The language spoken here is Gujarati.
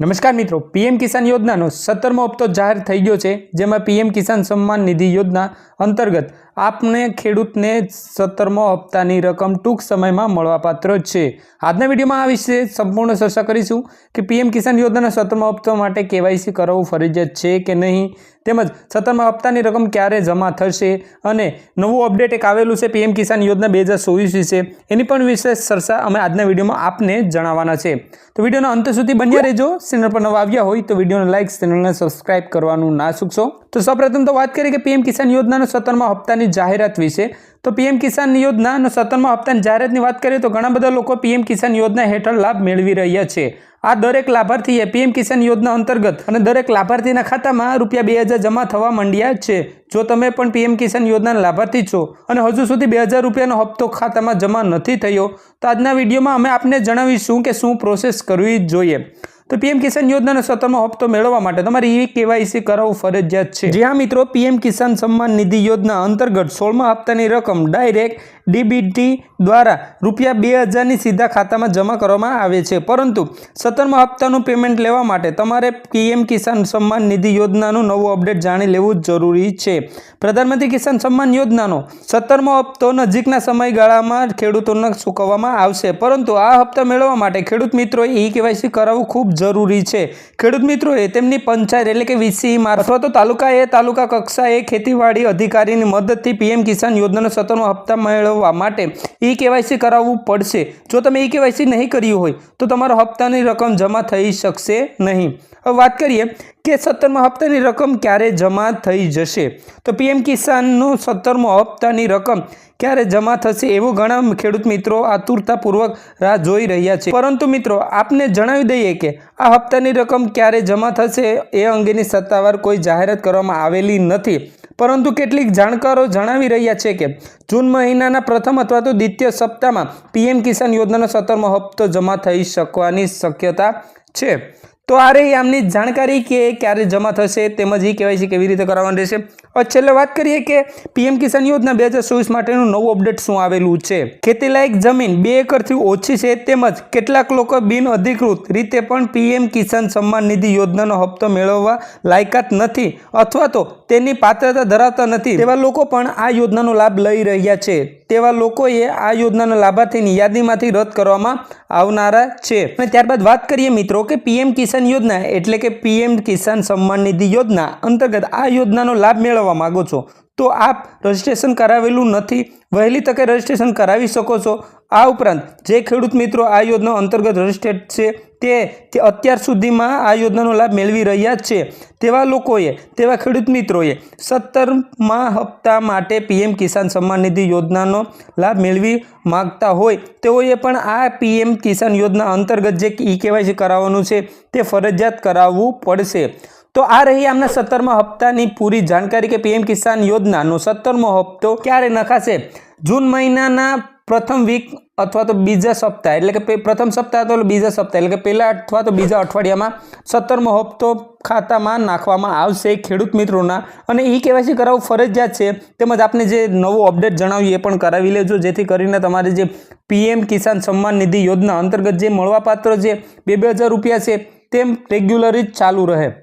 નમસ્કાર મિત્રો, પીએમ કિસાન યોજનાનો સત્તરમો હપ્તો જાહેર થઈ ગયો છે, જેમાં પીએમ કિસાન સન્માન નિધિ યોજના અંતર્ગત આપને ખેડૂતને સત્તરમો હપ્તાની રકમ ટૂંક સમયમાં મળવાપાત્ર છે. આજના વિડીયોમાં આ વિશે સંપૂર્ણ ચર્ચા કરીશું કે પીએમ કિસાન યોજનાના સત્તરમો હપ્તા માટે કેવાયસી કરાવવું ફરજિયાત છે કે નહીં? તેમજ સત્તરમા હપ્તાની રકમ ક્યારે જમા થશે અને નવું અપડેટ એક આવેલું છે પીએમ કિસાન યોજના બે હજાર ચોવીસ વિશે. એની પણ વિશેષ ચર્ચા અમે આજના વિડીયોમાં આપને જણાવવાના છે. તો વિડીયોના અંત સુધી બન્યા રહેજો. ચેનલ પર નવા આવ્યા હોય તો વિડીયોને લાઇક ચેનલને સબસ્ક્રાઇબ કરવાનું ના ચૂકશો. તો સૌપ્રથમ તો વાત કરીએ કે પીએમ કિસાન યોજનાનો સત્તરમા હપ્તાની જાહેરાત વિશે. તો પીએમ કિસાન યોજનાનો સત્તરમા હપ્તાની જાહેરાતની વાત કરીએ તો ઘણા બધા લોકો પીએમ કિસાન યોજના હેઠળ લાભ મેળવી રહ્યા છે. આ દરેક લાભાર્થીએ પીએમ કિસાન યોજના અંતર્ગત અને દરેક લાભાર્થીના ખાતામાં રૂપિયા બે હજાર જમા થવા માંડ્યા છે. જો તમે પણ પીએમ કિસાન યોજનાના લાભાર્થી છો અને હજુ સુધી બે હજાર રૂપિયાનો હપ્તો ખાતામાં જમા નથી થયો, તો આજના વિડીયોમાં અમે આપને જણાવીશું કે શું પ્રોસેસ કરવી જોઈએ. તો પીએમ કિસાન યોજનાનો સત્તરમો હપ્તો મેળવવા માટે તમારે ઈ કેવાયસી કરાવવું ફરજિયાત છે. જ્યાં મિત્રો પીએમ કિસાન સન્માન નિધિ યોજના અંતર્ગત સોળમા હપ્તાની રકમ ડાયરેક્ટ ડીબીટી દ્વારા રૂપિયા બે હજારની સીધા ખાતામાં જમા કરવામાં આવે છે. પરંતુ સત્તરમા હપ્તાનું પેમેન્ટ લેવા માટે તમારે પીએમ કિસાન સન્માન નિધિ યોજનાનું નવું અપડેટ જાણી લેવું જરૂરી છે. પ્રધાનમંત્રી કિસાન સન્માન યોજનાનો સત્તરમો હપ્તો નજીકના સમયગાળામાં ખેડૂતોને ચૂકવવામાં આવશે. પરંતુ આ હપ્તા મેળવવા માટે ખેડૂત મિત્રોએ ઈ કેવાયસી કરાવવું ખૂબ જરૂરી છે. ખેડૂત મિત્રોએ તેમની પંચાયત એટલે કે વીસી અથવા તો તાલુકાએ તાલુકા કક્ષાએ ખેતીવાડી અધિકારીની મદદથી પીએમ કિસાન યોજનાનો સત્તરમો હપ્તા મેળવવા માટે ઈ કેવાયસી કરાવવું પડશે. જો તમે ઈ કેવાયસી નહીં કર્યું હોય, તો તમારો હપ્તાની રકમ જમા થઈ શકશે નહીં. હવે વાત કરીએ કે સત્તરમા હપ્તાની રકમ ક્યારે જમા થઈ જશે? તો પીએમ કિસાનનો સત્તરમો હપ્તાની રકમ ક્યારે જમા થશે એવું ઘણા ખેડૂત મિત્રો આતુરતાપૂર્વક રાહ જોઈ રહ્યા છે. પરંતુ મિત્રો, આપને જણાવી દઈએ કે આ હપ્તાની રકમ ક્યારે જમા થશે એ અંગેની સત્તાવાર કોઈ જાહેરાત કરવામાં આવેલી નથી. પરંતુ કેટલીક જાણકારો જણાવી રહ્યા છે કે જૂન મહિનાના પ્રથમ અથવા તો દ્વિતીય સપ્તાહમાં પીએમ કિસાન યોજનાનો સત્તરમો હપ્તો જમા થઈ શકવાની શક્યતા છે. તો આ રહી આમની જાણકારી કે ક્યારે જમા થશે, તેમજ ઈ કેવાયસી કેવી રીતે કરાવવાનું રહેશે. હવે છેલ્લે વાત કરીએ કે પીએમ કિસાન યોજના બે હજાર ચોવીસ માટેનું નવું અપડેટ શું આવેલું છે? ખેતીલાયક જમીન બે એકરથી ઓછી છે, તેમજ કેટલાક લોકો બિન અધિકૃત રીતે પણ પીએમ કિસાન સન્માન નિધિ યોજનાનો હપ્તો મેળવવા લાયકાત નથી અથવા તો તેની પાત્રતા ધરાવતા નથી. તેવા લોકો પણ આ યોજનાનો લાભ લઈ રહ્યા છે. તેવા લોકોએ આ યોજનાના લાભાર્થીની યાદીમાંથી રદ કરવામાં આવનારા છે. અને ત્યારબાદ વાત કરીએ મિત્રો કે પીએમ કિસાન યોજના એટલે કે પીએમ કિસાન સન્માન નિધિ યોજના અંતર્ગત આ યોજનાનો લાભ મેળવવા માંગો છો, તો આપ રજિસ્ટ્રેશન કરાવેલું નથી, વહેલી તકે રજિસ્ટ્રેશન કરાવી શકો છો. આ ઉપરાંત, જે ખેડૂત મિત્રો આ યોજના અંતર્ગત રજીસ્ટ્રેડ છે તે અત્યાર સુધીમાં આ યોજનાનો લાભ મેળવી રહ્યા છે. તેવા લોકોએ, તેવા ખેડૂત મિત્રોએ સત્તરમાં હપ્તા માટે પીએમ કિસાન સન્માન નિધિ યોજનાનો લાભ મેળવી માગતા હોય. તેઓએ પણ આ પીએમ કિસાન યોજના અંતર્ગત જે ઈ કેવાયસી કરાવવાનું છે તે ફરજિયાત કરાવવું પડશે. તો આ રહી આમના સત્તરમા હપ્તાની પૂરી જાણકારી કે પીએમ કિસાન યોજનાનો સત્તરમો હપ્તો ક્યારે નખાશે? જૂન મહિનાના પ્રથમ વીક અથવા તો બીજા સપ્તાહ, એટલે કે પ્રથમ સપ્તાહ તો બીજા સપ્તાહ, એટલે કે પહેલા અથવા તો બીજા અઠવાડિયામાં સત્તરમો હપ્તો ખાતામાં નાખવામાં આવશે ખેડૂત મિત્રોના. અને ઈ કેવાયસી કરાવવું ફરજિયાત છે. તેમજ આપને જે નવો અપડેટ જણાવ્યું એ પણ કરાવી લેજો. જેથી કરીને તમારે જે પીએમ કિસાન સન્માન નિધિ યોજના અંતર્ગત જે મળવાપાત્ર જે બે બે હજાર રૂપિયા છે, તેમ રેગ્યુલર જ ચાલુ રહે.